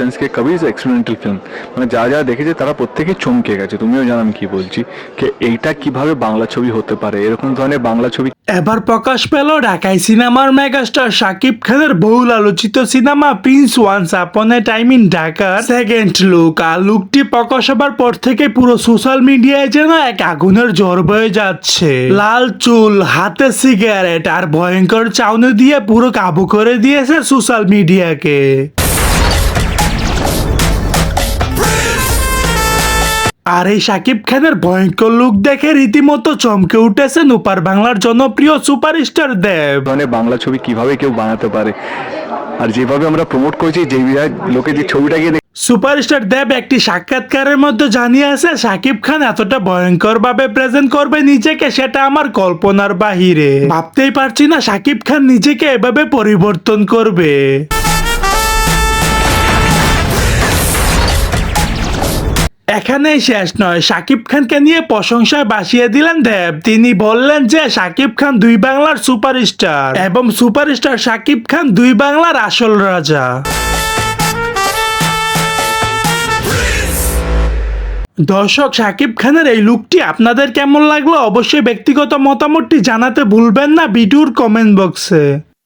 সেন্সকে কবি is experimental film মানে যারা যারা দেখেছে তারা প্রত্যেকেই চমকে গেছে। তুমিও জানো আমি কি বলছি যে এইটা কীভাবে বাংলা ছবি হতে পারে? এরকম ধরনের বাংলা ছবি এবার প্রকাশ পেল ঢাকায় সিনেমার মেগাস্টার শাকিব খানের বহুল আলোচিত cinema prince once upon a time in ঢাকার সেকেন্ড লুক আর লুকটি প্রকাশ হবার পর থেকে পুরো সোশ্যাল মিডিয়ায় যেন এক আগুনের জ্বর বয়ে যাচ্ছে। লাল চুল, হাতে সিগারেট আর ভয়ঙ্কর চাউনি দিয়ে পুরো কাবু করে দিয়েছে সোশ্যাল মিডিয়াকে আর এই শাকিব খানের ভয়ঙ্কর লুক দেখে রীতিমতো চমকে উঠেছেন উপার বাংলার জনপ্রিয় সুপারস্টার দেব। ধরনের বাংলা ছবি কীভাবে কেউ বানাতে পারে? আর যেভাবে আমরা প্রমোট করেছি যে লোকে যে ছবিটা গিয়ে সুপারস্টার দেব একটি সাক্ষাৎকারের মধ্যে জানিয়েছে শাকিব খান এতটা ভয়ঙ্কর ভাবে প্রেজেন্ট করবে নিজেকে সেটা আমার কল্পনার বাহিরে। ভাবতেই পারছি না শাকিব খান নিজেকে এভাবে পরিবর্তন করবে। এখানেই শেষ নয়। শাকিব খানকে নিয়ে প্রশংসায় বাসিয়ে দিলেন দেব। তিনি বললেন যে শাকিব খান দুই বাংলার সুপারস্টার এবং সুপারস্টার শাকিব খান দুই বাংলার আসল রাজা। দর্শক শাকিব খানের এই লুকটি আপনাদের কেমন লাগল? অবশ্যই ব্যক্তিগত মতামতটি জানাতে ভুলবেন না। ভিডিওর কমেন্ট বক্সে